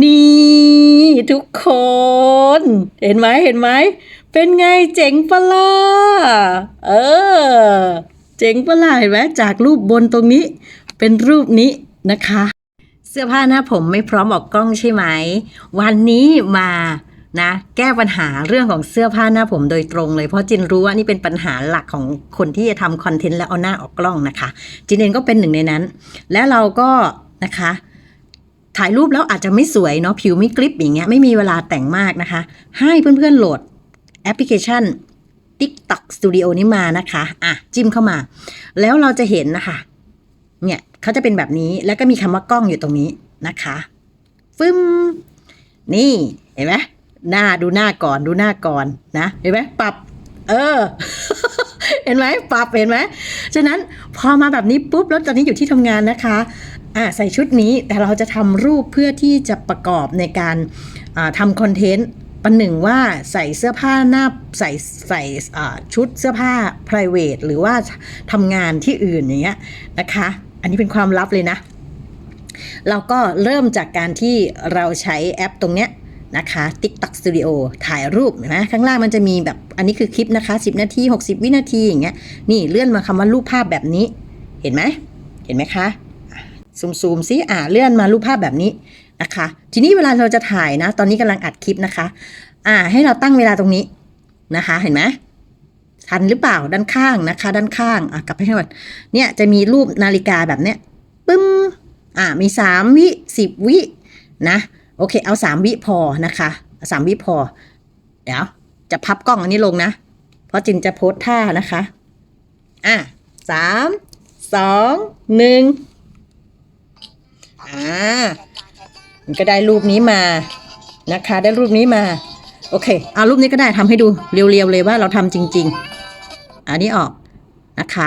นี่ทุกคน เห็นไหมเห็นไหม เป็นไงเจ๋งปะล่ะเออ เจ๋งปะล่ะเห็นไหมจากรูปบนตรงนี้ เป็นรูปนี้นะคะ เสื้อผ้าหน้าผมไม่พร้อมออกกล้องใช่ไหม วันนี้มานะแก้ปัญหาเรื่องของเสื้อผ้าหน้าผมโดยตรงเลยเพราะจินรู้ว่านี่เป็นปัญหาหลักของคนที่จะทำคอนเทนต์และเอาหน้าออกกล้องนะคะ จินเองก็เป็นหนึ่งในนั้น แล้วเราก็นะคะ ถ่ายรูปแล้วอาจจะไม่สวยเนาะผิวไม่กริบอย่างเงี้ยไม่มีเวลาแต่งมากนะคะ ให้เพื่อนๆโหลดแอปพลิเคชัน TikTok Studio นี้มานะคะ อะ จิ้มเข้ามา แล้วเราจะเห็นนะคะ เนี่ยเขาจะเป็นแบบนี้แล้วก็มีคำว่ากล้องอยู่ตรงนี้นะคะ ฟึมนี่ เห็นไหมหน้าดูหน้าก่อนดูหน้าก่อนนะ เห็นไหมปรับ เออ เห็นไหมปรับเห็นไหมฉะนั้นพอมาแบบนี้ปุ๊บแล้วตอนนี้อยู่ที่ทำงานนะคะ อ่าใส่ชุดนี้แต่เราจะทำรูปเพื่อที่จะประกอบในการทำคอนเทนต์ปันหนึ่งว่าใส่เสื้อผ้าหน้าใส่ใส่ชุดเสื้อผ้า private หรือว่าทำงานที่อื่นอย่างเงี้ยนะคะ อันนี้เป็นความลับเลยนะ เราก็เริ่มจากการที่เราใช้แอปตรงเนี้ยนะคะ TikTok Studio ถ่ายรูปเห็นไหมข้างล่างมันจะมีแบบอันนี้คือคลิปนะคะ 10 นาที 60 วินาทีอย่างเงี้ยนี่เลื่อนมาคำว่ารูปภาพแบบนี้เห็นไหมเห็นไหมคะ ซูมซูมซิอ่าเลื่อนมารูปภาพแบบนี้นะคะ ทีนี้เวลาเราจะถ่ายนะ ตอนนี้กำลังอัดคลิปนะคะ อ่า ให้เราตั้งเวลาตรงนี้นะคะ เห็นไหมทันหรือเปล่าด้านข้างนะคะ ด้านข้างอะกลับไปให้ก่อนเนี่ยจะมีรูปนาฬิกาแบบเนี้ยปึ้มอ่ามีสามวิสิบวินะโอเค เอาสามวิพอนะคะสามวิพอ เดี๋ยว จะพับกล้องอันนี้ลงนะ เพราะจินจะโพสท่านะคะ อะสามสองหนึ่ง อ่ามันก็ได้รูปนี้มานะคะ ได้รูปนี้มา โอเคเอารูปนี้ก็ได้ทำให้ดูเรียวๆเลยว่าเราทำจริง ๆ อันนี้ออกนะคะ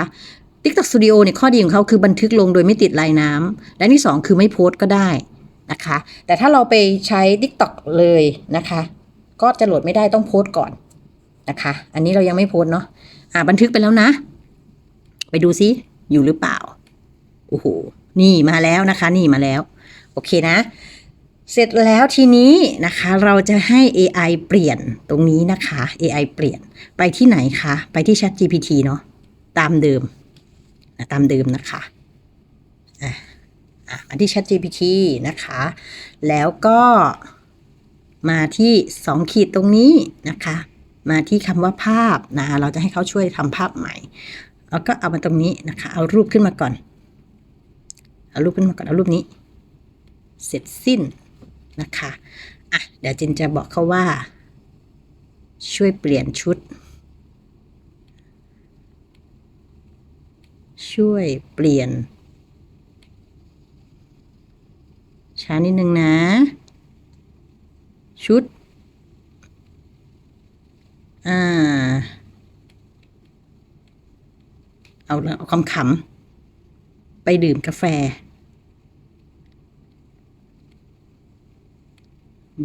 TikTok Studio เนี่ยข้อดีของเขาคือบันทึกลงโดยไม่ติดลายน้ำและที่สองคือไม่โพสต์ก็ได้นะคะ แต่ถ้าเราไปใช้ TikTok เลยนะคะ ก็จะโหลดไม่ได้ต้องโพสต์ก่อนนะคะ อันนี้เรายังไม่โพสต์เนาะอ่าบันทึกไปแล้วนะ ไปดูซิอยู่หรือเปล่า โอ้โหนี่มาแล้วนะคะ นี่มาแล้ว โอเคนะ เสร็จแล้วทีนี้นะคะ เราจะให้ AI เปลี่ยนตรงนี้นะคะ AI เปลี่ยนไปที่ไหนคะ ไปที่ Chat GPT เนาะตามเดิมตามเดิมนะคะอะอะมาที่ Chat GPT นะคะ แล้วก็มาที่สองขีดตรงนี้นะคะ มาที่คำว่าภาพนะ เราจะให้เขาช่วยทำภาพใหม่ แล้วก็เอามาตรงนี้นะคะ เอารูปขึ้นมาก่อน เอารูปขึ้นมาก่อนเอารูปนี้ เสร็จสิ้นนะคะอะเดี๋ยวจินจะบอกเขาว่า ช่วยเปลี่ยนชุด ช่วยเปลี่ยน ช้านิดนึงนะ ชุด อ่า เอาละเอาคำขำๆไปดื่มกาแฟ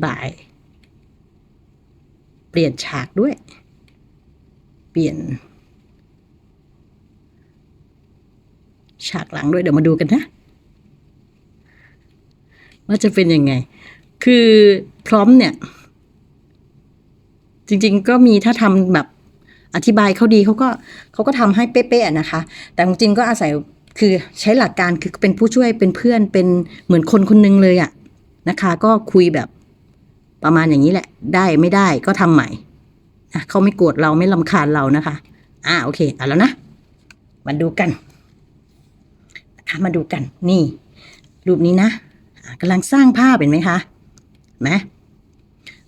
บ่าย เปลี่ยนฉากด้วย เปลี่ยน ฉากหลังด้วยเดี๋ยวมาดูกันนะ ว่าจะเป็นยังไง คือพร้อมเนี่ย จริง ๆ ก็มีถ้าทำแบบอธิบายเขาดีเขาก็เขาก็ทำให้เป๊ะๆนะคะ แต่จริงๆก็อาศัยคือใช้หลักการคือเป็นผู้ช่วยเป็นเพื่อนเป็นเหมือนคนคนหนึงเลยอะนะคะ ก็คุยแบบ ประมาณอย่างนี้แหละ ได้ไม่ได้ก็ทำใหม่อะเขาไม่โกรธเราไม่ลำคาญเรานะคะ อ่าโอเคเอาแล้วนะ มาดูกันนะคะมาดูกัน นี่ รูปนี้นะอะกำลังสร้างภาพเห็นไหมคะไหม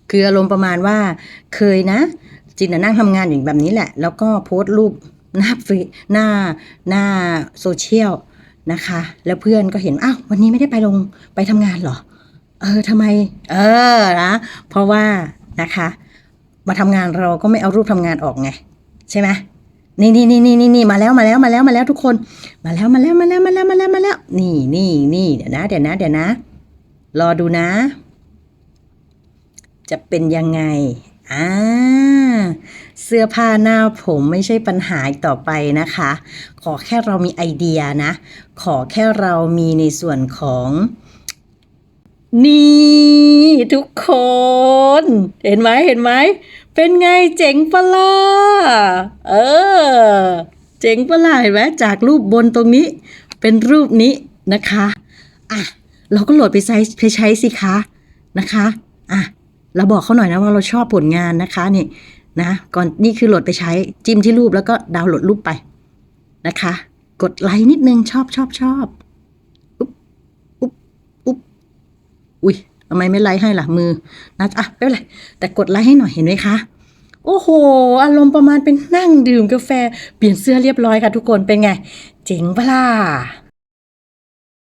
คืออารมณ์ประมาณว่า เคยนะ จินนั่งทำงานอยู่แบบนี้แหละ แล้วก็โพสต์รูปหน้าเฟซหน้าหน้าโซเชียลนะคะ แล้วเพื่อนก็เห็นอ้าววันนี้ไม่ได้ไปลงไปทำงานหรอ เออทำไม เออนะเพราะว่านะคะ มาทำงานเราก็ไม่เอารูปทำงานออกไง ใช่ไหมนี่นี่นี่นี่นี่มาแล้วมาแล้วมาแล้วมาแล้วทุกคน มาแล้วมาแล้วมาแล้วมาแล้วมาแล้วมาแล้ว นี่นี่นี่เดี๋ยวนะ เดี๋ยวนะเดี๋ยวนะ รอดูนะ จะเป็นยังไงอ่าเสื้อผ้าหน้าผมไม่ใช่ปัญหาอีกต่อไปนะคะ ขอแค่เรามีไอเดียนะ ขอแค่เรามีในส่วนของ นี่ทุกคน เห็นไหมเห็นไหม เป็นไงเจ๋งปะล่ะเออ เจ๋งปะล่ะเห็นไหมจากรูปบนตรงนี้ เป็นรูปนี้นะคะอะเราก็โหลดไปใช้ไปใช้สิคะนะคะอะเราบอกเขาหน่อยนะว่าเราชอบผลงานนะคะนี่นะก่อนนี่คือโหลดไปใช้จิ้มที่รูปแล้วก็ดาวน์โหลดรูปไปนะคะ กดไลค์นิดนึงชอบชอบชอบอุ๊บอุ๊บอุ๊บ อุ้ยทำไมไม่ไลค์ให้ล่ะมือนะอะไม่เป็นไรแต่กดไลค์ให้หน่อยเห็นไหมคะโอ้โห อารมณ์ประมาณเป็นนั่งดื่มกาแฟ เปลี่ยนเสื้อเรียบร้อยค่ะทุกคนเป็นไง เจ๋งปะล่ะ